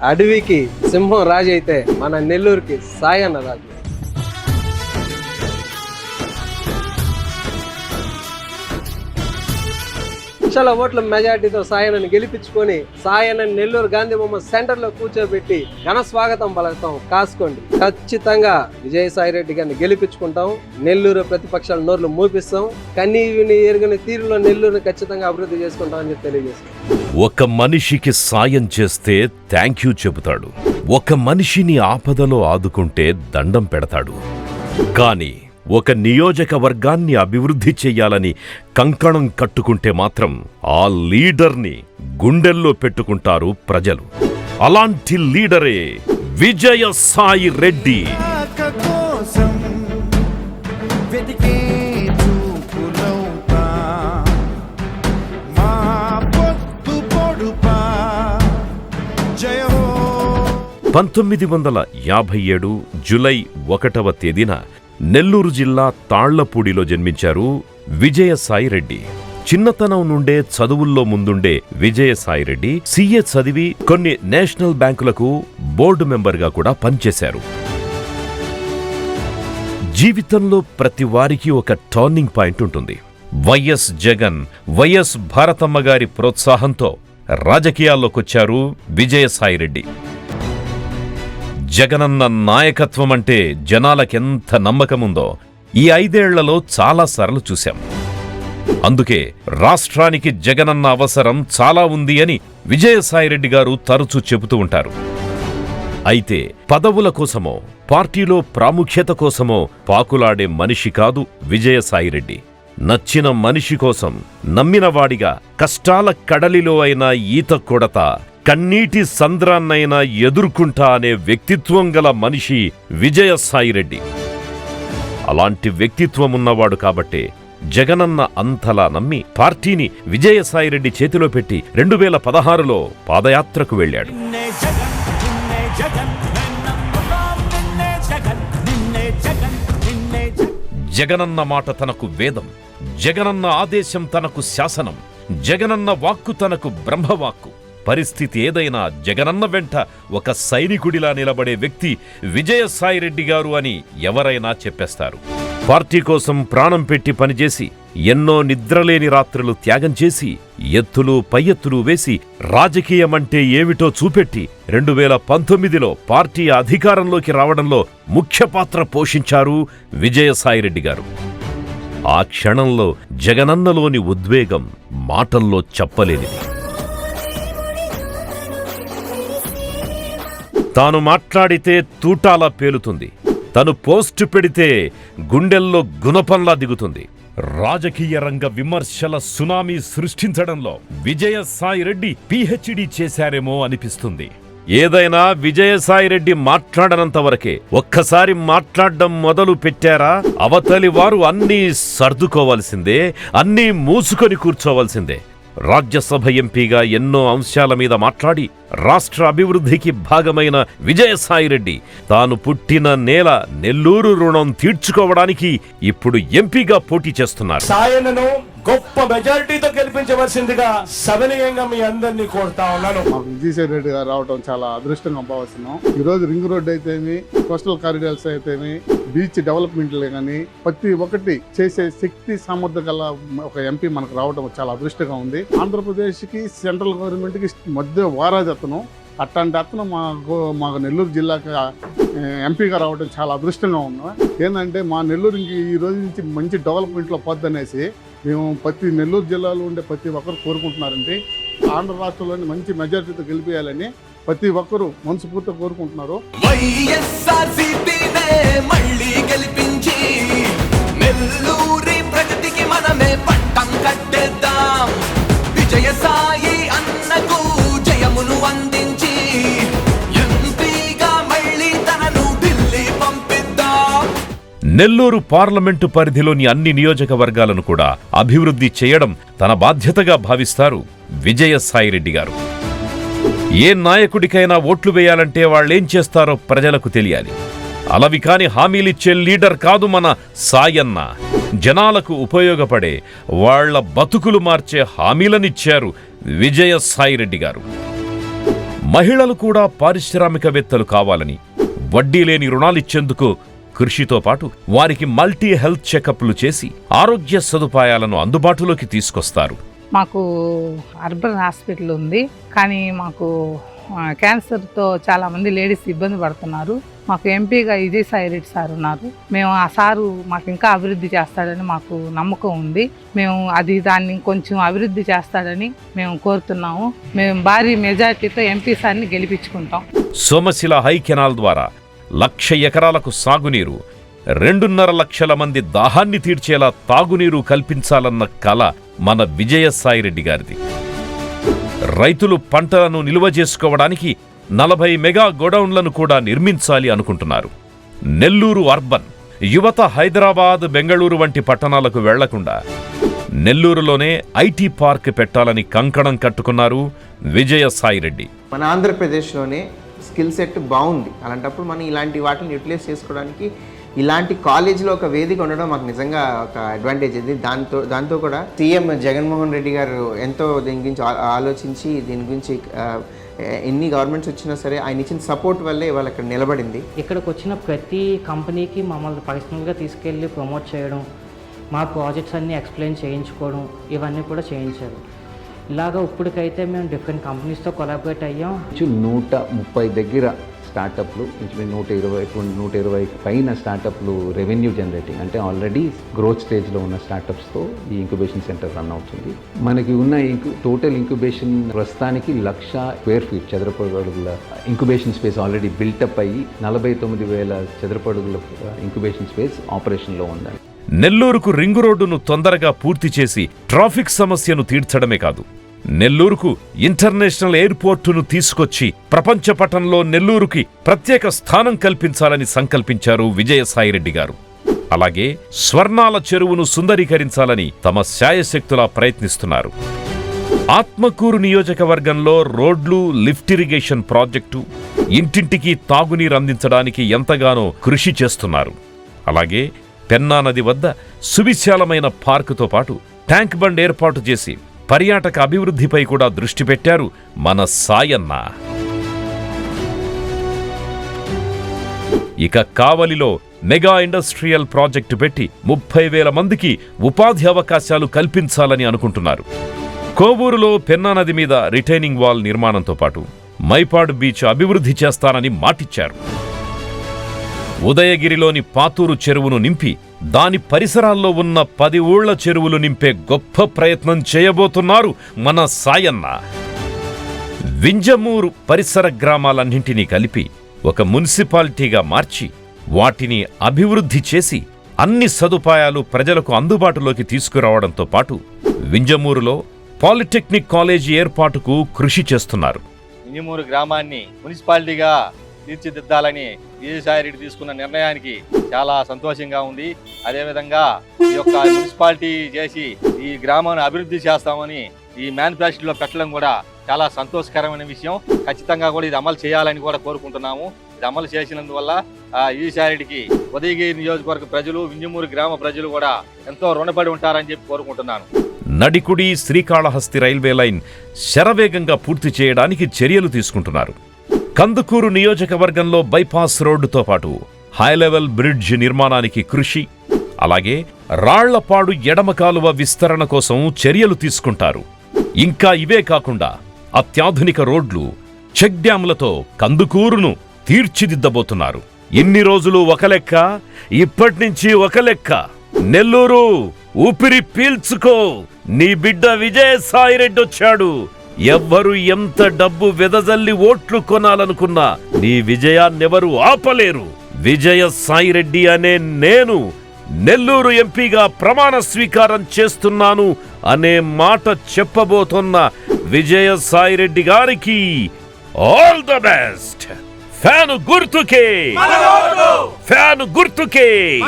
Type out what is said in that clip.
అడవికి సింహం రాజు అయితే మన నెల్లూరుకి సాయన్న రాజు. లక్షల ఓట్ల మెజార్టీతో సాయనని గెలిపించుకొని సాయనని నెల్లూరు గాంధీ బొమ్మ సెంటర్లో కూర్చోబెట్టి ఘన స్వాగతం పలుకుతాం కాసుకోండి. ఖచ్చితంగా విజయసాయి రెడ్డి గారిని గెలిపించుకుంటాం. నెల్లూరు ప్రతిపక్షాల నోర్లు మూపిస్తాం. కన్నీవిని ఎరుగని తీరులో నెల్లూరుని ఖచ్చితంగా అభివృద్ధి చేసుకుంటాం అని చెప్పి తెలియజేస్తాం ఒక మనిషికి సాయం చేస్తే థ్యాంక్ యూ చెబుతాడు. ఒక మనిషిని ఆపదలో ఆదుకుంటే దండం పెడతాడు. కాని ఒక నియోజకవర్గాన్ని అభివృద్ధి చెయ్యాలని కంకణం కట్టుకుంటే మాత్రం ఆ లీడర్ని గుండెల్లో పెట్టుకుంటారు ప్రజలు. అలాంటి లీడరే విజయ సాయి రెడ్డి. పంతొమ్మిది వందల యాభై ఏడు జులై ఒకటవ తేదీన నెల్లూరు జిల్లా తాళ్ళపూడిలో జన్మించారు విజయసాయిరెడ్డి చిన్నతనం నుండే చదువుల్లో ముందుండే విజయసాయిరెడ్డి సీఏ చదివి కొన్ని నేషనల్ బ్యాంకులకు బోర్డు మెంబర్గా కూడా పనిచేశారు. జీవితంలో ప్రతి వారికి ఒక టర్నింగ్ పాయింట్ ఉంటుంది. Y S Jagan Y S Bharathamma గారి ప్రోత్సాహంతో రాజకీయాల్లోకొచ్చారు విజయసాయిరెడ్డి జగనన్న నాయకత్వం అంటే జనాలకెంత నమ్మకముందో ఈ ఐదేళ్ళలో చాలాసార్లు చూశాం. అందుకే రాష్ట్రానికి జగనన్న అవసరం చాలా ఉంది అని విజయసాయిరెడ్డి గారు తరచూ చెబుతూ ఉంటారు. అయితే పదవుల కోసమో పార్టీలో ప్రాముఖ్యత కోసమో పాకులాడే మనిషి కాదు విజయసాయిరెడ్డి. నచ్చిన మనిషి కోసం నమ్మినవాడిగా కష్టాల కడలిలో అయినా ఈత కొడత కన్నీటి సంద్రాన్నైనా ఎదుర్కొంటా అనే వ్యక్తిత్వం గల మనిషి విజయసాయిరెడ్డి అలాంటి వ్యక్తిత్వం ఉన్నవాడు కాబట్టే జగనన్న అంతలా నమ్మి పార్టీని విజయసాయిరెడ్డి చేతిలో పెట్టి రెండు వేల పదహారులో పాదయాత్రకు వెళ్ళాడు. జగనన్న మాట తనకు వేదం జగనన్న ఆదేశం తనకు శాసనం జగనన్న వాక్కు తనకు బ్రహ్మవాక్కు. పరిస్థితి ఏదైనా జగనన్న వెంట ఒక సైనికుడిలా నిలబడే వ్యక్తి విజయసాయిరెడ్డి గారు అని ఎవరైనా చెప్పేస్తారు. పార్టీ కోసం ప్రాణం పెట్టి పనిచేసి ఎన్నో నిద్రలేని రాత్రులు త్యాగం చేసి ఎత్తులు పై ఎత్తులు వేసి రాజకీయమంటే ఏమిటో చూపెట్టి రెండు వేల పంతొమ్మిదిలో పార్టీ అధికారంలోకి రావడంలో ముఖ్య పాత్ర పోషించారు విజయసాయిరెడ్డి గారు. ఆ క్షణంలో జగనన్నలోని ఉద్వేగం మాటల్లో చెప్పలేనిది. తాను మాట్లాడితే తూటాలా పేలుతుంది. తను పోస్టు పెడితే గుండెల్లో గుణపంలా దిగుతుంది. రాజకీయ రంగ విమర్శల సునామీ సృష్టించడంలో విజయసాయిరెడ్డి పిహెచ్డి చేశారేమో అనిపిస్తుంది. ఏదైనా విజయసాయిరెడ్డి మాట్లాడనంత వరకే ఒక్కసారి మాట్లాడడం మొదలు పెట్టారా? అవతలి వారు అన్నీ సర్దుకోవాల్సిందే అన్నీ మూసుకొని కూర్చోవలసిందే. రాజ్యసభ ఎంపీగా ఎన్నో అంశాల మీద మాట్లాడి రాష్ట్ర అభివృద్ధికి భాగమైన విజయసాయిరెడ్డి తాను పుట్టిన నేల నెల్లూరు రుణం తీర్చుకోవడానికి ఇప్పుడు ఎంపీగా పోటీ చేస్తున్నారు. సాయనను గొప్ప మెజారిటీతో గెలిపించవలసిందిగా సవినయంగా మీ అందరినీ కోరుతా ఉన్నాను. విజయసాయి రెడ్డి గారు రావడం చాలా అదృష్టంగా భావిస్తున్నాం. ఈ రోజు రింగ్ రోడ్ అయితేమి కోస్టల్ కారిడార్స్ అయితేమి బీచ్ డెవలప్మెంట్లు కానీ ప్రతి ఒక్కటి చేసే శక్తి సామర్థ్యం గల ఒక ఎంపీ మనకు రావడం చాలా అదృష్టంగా ఉంది. ఆంధ్రప్రదేశ్కి సెంట్రల్ గవర్నమెంట్కి మధ్య వారాది అతను అట్లాంటి అతను మాకు మాకు నెల్లూరు జిల్లాకి ఎంపీగా రావడం చాలా అదృష్టంగా ఉన్నాం ఏంటంటే మా నెల్లూరు ఇంక ఈ రోజు నుంచి మంచి డెవలప్మెంట్లో పోద్దనేసి మేము ప్రతి నెల్లూరు జిల్లాలో ఉండే ప్రతి ఒక్కరు కోరుకుంటున్నారండి. ఆంధ్ర రాష్ట్రంలోని మంచి మెజారిటీతో గెలిపేయాలని ప్రతి ఒక్కరూ మనస్ఫూర్తిగా కోరుకుంటున్నారు. మళ్ళీ గెలిపించి నెల్లూరి ప్రగతికి మనమే పట్టం కట్టేద్దాం. విజయసాయి నెల్లూరు పార్లమెంటు పరిధిలోని అన్ని నియోజకవర్గాలను కూడా అభివృద్ధి చేయడం తన బాధ్యతగా భావిస్తారు విజయసాయిరెడ్డి గారు. ఏ నాయకుడికైనా ఓట్లు వేయాలంటే వాళ్ళేం చేస్తారో ప్రజలకు తెలియాలి. అలవి కాని హామీలిచ్చే లీడర్ కాదు మన సాయన్న. జనాలకు ఉపయోగపడే వాళ్ళ బతుకులు మార్చే హామీలనిచ్చారు విజయసాయిరెడ్డి గారు. మహిళలు కూడా పారిశ్రామికవేత్తలు కావాలని వడ్డీ లేని రుణాలిచ్చేందుకు కృషితో పాటు వారికి మల్టీ హెల్త్ చెకప్లు చేసి ఆరోగ్య సదుపాయాలను అందుబాటులోకి తీసుకొస్తారు. మాకు అర్బన్ హాస్పిటల్ ఉంది. కానీ మాకు క్యాన్సర్తో చాలా మంది లేడీస్ ఇబ్బంది పడుతున్నారు. మాకు ఎంపీగా విజయసాయి రెడ్డి సార్ ఉన్నారు. మేము ఆ సారు మాకు ఇంకా అభివృద్ధి చేస్తాడని మాకు నమ్మకం ఉంది. మేము అది దాన్ని కొంచెం అభివృద్ధి చేస్తాడని మేము కోరుతున్నాము. మేము భారీ మెజార్టీతో ఎంపీ సార్ని గెలిపించుకుంటాం. సోమశిల హై కెనాల్ ద్వారా లక్ష ఎకరాలకు సాగునీరు రెండున్నర లక్షల మంది దాహాన్ని తీర్చేలా తాగునీరు కల్పించాలన్న కల మన విజయసాయిరెడ్డి గారిది. రైతులు పంటలను నిల్వ చేసుకోవడానికి నలభై మెగా గోడౌన్లను కూడా నిర్మించాలి అనుకుంటున్నారు. నెల్లూరు అర్బన్ యువత హైదరాబాద్ బెంగళూరు వంటి పట్టణాలకు వెళ్ళకుండా నెల్లూరులోనే ఐటీ పార్క్ పెట్టాలని కంకణం కట్టుకున్నారు విజయసాయిరెడ్డి. మన ఆంధ్రప్రదేశ్లోనే స్కిల్ సెట్ బాగుంది. అలాంటప్పుడు మనం ఇలాంటి వాటిని యూటిలైజ్ చేసుకోవడానికి ఇలాంటి కాలేజీలో ఒక వేదిక ఉండడం మాకు నిజంగా ఒక అడ్వాంటేజ్ ఇది. దాంతో దాంతో కూడా సీఎం జగన్మోహన్ రెడ్డి గారు ఎంతో దీని గురించి ఆలోచించి దీని గురించి ఎన్ని గవర్నమెంట్స్ వచ్చినా సరే ఆయన ఇచ్చిన సపోర్ట్ వల్లే ఇవాళ ఇక్కడ నిలబడింది. ఇక్కడికి వచ్చిన ప్రతి కంపెనీకి మమ్మల్ని పర్సనల్గా తీసుకెళ్ళి ప్రమోట్ చేయడం మా ప్రాజెక్ట్స్ అన్నీ ఎక్స్ప్లెయిన్ చేయించుకోవడం ఇవన్నీ కూడా చేయించారు. ఇలాగ ఇప్పటికైతే మేము డిఫరెంట్ కంపెనీస్తో కొలాబరేట్ అయ్యాం. నూట ముప్పై దగ్గర స్టార్టప్లు ఇంచుమించు నూట ఇరవై నూట ఇరవై పైన స్టార్టప్లు రెవెన్యూ జనరేటింగ్ అంటే ఆల్రెడీ గ్రోత్ స్టేజ్లో ఉన్న స్టార్టప్స్తో ఈ ఇంక్యుబేషన్ సెంటర్ రన్ అవుతుంది. మనకి ఉన్న ఇంకు టోటల్ ఇంక్యుబేషన్ ప్రస్తుతానికి లక్ష స్క్వేర్ ఫీట్ చదరపు అడుగుల ఇంక్యుబేషన్ స్పేస్ ఆల్రెడీ బిల్టప్ అయ్యి నలభై తొమ్మిది వేల చదరపు అడుగుల ఇంక్యుబేషన్ స్పేస్ ఆపరేషన్లో ఉందండి. నెల్లూరుకు రింగు రోడ్డును తొందరగా పూర్తి చేసి ట్రాఫిక్ సమస్యను తీర్చడమే కాదు. నెల్లూరుకు ఇంటర్నేషనల్ ఎయిర్పోర్టును తీసుకొచ్చి ప్రపంచ పటంలో నెల్లూరుకి ప్రత్యేక స్థానం కల్పించాలని సంకల్పించారు విజయసాయిరెడ్డి గారు. అలాగే స్వర్ణాల చెరువును సుందరీకరించాలని తమ శాయశక్తులా ప్రయత్నిస్తున్నారు. ఆత్మకూరు నియోజకవర్గంలో రోడ్లు లిఫ్ట్ ఇరిగేషన్ ప్రాజెక్టు ఇంటింటికి తాగునీరు అందించడానికి ఎంతగానో కృషి చేస్తున్నారు. అలాగే పెన్నా నది వద్ద సువిశాలమైన పార్కుతో పాటు ట్యాంక్ బండ్ ఏర్పాటు చేసి పర్యాటక అభివృద్ధిపై కూడా దృష్టి పెట్టారు మన సాయన్న. ఇక కావలిలో మెగా ఇండస్ట్రియల్ ప్రాజెక్టు పెట్టి ముప్పై వేల మందికి ఉపాధి అవకాశాలు కల్పించాలని అనుకుంటున్నారు. కోవూరులో పెన్నా నది మీద రిటైనింగ్ వాల్ నిర్మాణంతో పాటు మైపాడ్ బీచ్ అభివృద్ధి చేస్తానని మాటిచ్చారు. ఉదయగిరిలోని పాతూరు చెరువును నింపి దాని పరిసరాల్లో ఉన్న పది ఊళ్ళ చెరువులు నింపే గొప్ప ప్రయత్నం చేయబోతున్నారు మన సాయన్న. వింజమూరు పరిసర గ్రామాలన్నింటినీ కలిపి ఒక మున్సిపాలిటీగా మార్చి వాటిని అభివృద్ధి చేసి అన్ని సదుపాయాలు ప్రజలకు అందుబాటులోకి తీసుకురావడంతో పాటు వింజమూరులో పాలిటెక్నిక్ కాలేజీ ఏర్పాటుకు కృషి చేస్తున్నారు. వింజమూరు గ్రామాన్ని మున్సిపాలిటీగా తీర్చిదిద్దాలని విజయసాయిరెడ్డి తీసుకున్న నిర్ణయానికి చాలా సంతోషంగా ఉంది. అదేవిధంగా ఈ యొక్క మున్సిపాలిటీ చేసి ఈ గ్రామాన్ని అభివృద్ధి చేస్తామని ఈ మేనిఫెస్టోలో పెట్టడం కూడా చాలా సంతోషకరమైన విషయం. ఖచ్చితంగా కూడా ఇది అమలు చేయాలని కూడా కోరుకుంటున్నాము. ఇది అమలు చేసినందువల్ల ఆ, ఉదయగిరి నియోజకవర్గ ప్రజలు వింజమూరు గ్రామ ప్రజలు కూడా ఎంతో రుణపడి ఉంటారని చెప్పి కోరుకుంటున్నాను. నడికుడి శ్రీకాళహస్తి రైల్వే లైన్ శరవేగంగా పూర్తి చేయడానికి చర్యలు తీసుకుంటున్నారు. కందుకూరు నియోజకవర్గంలో బైపాస్ రోడ్డుతో పాటు హై లెవెల్ బ్రిడ్జ్ నిర్మాణానికి కృషి అలాగే రాళ్ళపాడు ఎడమ కాలువ విస్తరణ కోసం చర్యలు తీసుకుంటారు. ఇంకా ఇవే కాకుండా అత్యాధునిక రోడ్లు చెక్ డ్యాంలతో కందుకూరును తీర్చిదిద్దబోతున్నారు. ఇన్ని రోజులు ఒక లెక్క ఇప్పటి నుంచి ఒక లెక్క. నెల్లూరు ఊపిరి పీల్చుకో నీ బిడ్డ విజయసాయిరెడ్డి వచ్చాడు ఎవ్వరు ఎంత డబ్బు వెదజల్లి ఓట్లు కొనాలనుకున్నా నీ విజయాన్నెవరు ఆపలేరు. విజయ సాయిరెడ్డి అనే నేను నెల్లూరు ఎంపీగా ప్రమాణ స్వీకారం చేస్తున్నాను అనే మాట చెప్పబోతున్న విజయ సాయిరెడ్డి గారికి ఆల్ ద బెస్ట్. ఫ్యాను గుర్తుకే. ఫ్యాను గుర్తుకే.